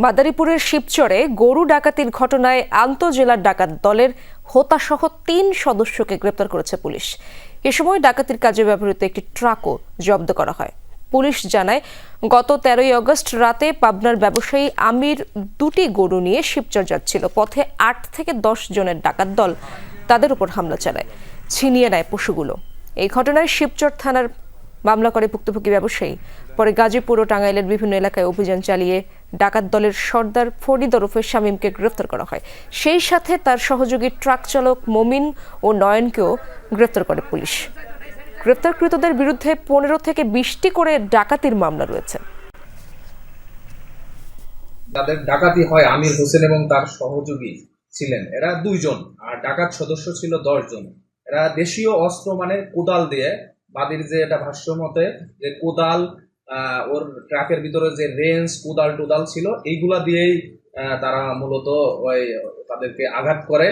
মাদারীপুরের শিবচরে গরু ডাকাতির ঘটনায় আন্তজেলার ডাকাত দলের হোতাসহ তিন সদস্যকে গ্রেপ্তার করেছে পুলিশ। এ সময় ডাকাতির কাজে ব্যবহৃত একটি ট্রাকও জব্দ করা হয়। পুলিশ জানায়, গত তেরোই আগস্ট রাতে পাবনার ব্যবসায়ী আমির দুটি গরু নিয়ে শিবচর যাচ্ছিল। পথে আট থেকে দশ জনের ডাকাত দল তাদের উপর হামলা চালায়। ছিনিয়ে নেয় পশুগুলো। এই ঘটনায় শিবচর থানার মামলা করে ভুক্তভোগী ব্যবসায়ী। পরে গাজীপুর ও টাঙ্গাইলের বিভিন্ন এলাকায় অভিযান চালিয়ে ডাকাত দলের সর্দার ফরিদ ওরফে শামীমকে গ্রেফতার করা হয়। সেই সাথে তার সহযোগী ট্রাক চালক মমিন ও নয়নকেও গ্রেফতার করে পুলিশ। গ্রেফতারকৃতদের বিরুদ্ধে পনেরো থেকে বিশটি করে ডাকাতির মামলা রয়েছে। তাদের ডাকাতি হয় আমির হোসেন এবং তার সহযোগী ছিলেন, এরা দুইজন। আর ডাকাত সদস্য ছিল জন এরা দেশীয় অস্ত্র মানে কোদাল দিয়ে বাদির যে এটা ভাষ্য মতে যে কোদাল ওর ট্রাকের ভিতরে যে রেঞ্জ কোদাল টোদাল ছিল, এইগুলা দিয়েই তারা মূলত ওই, তাদেরকে আঘাত করে।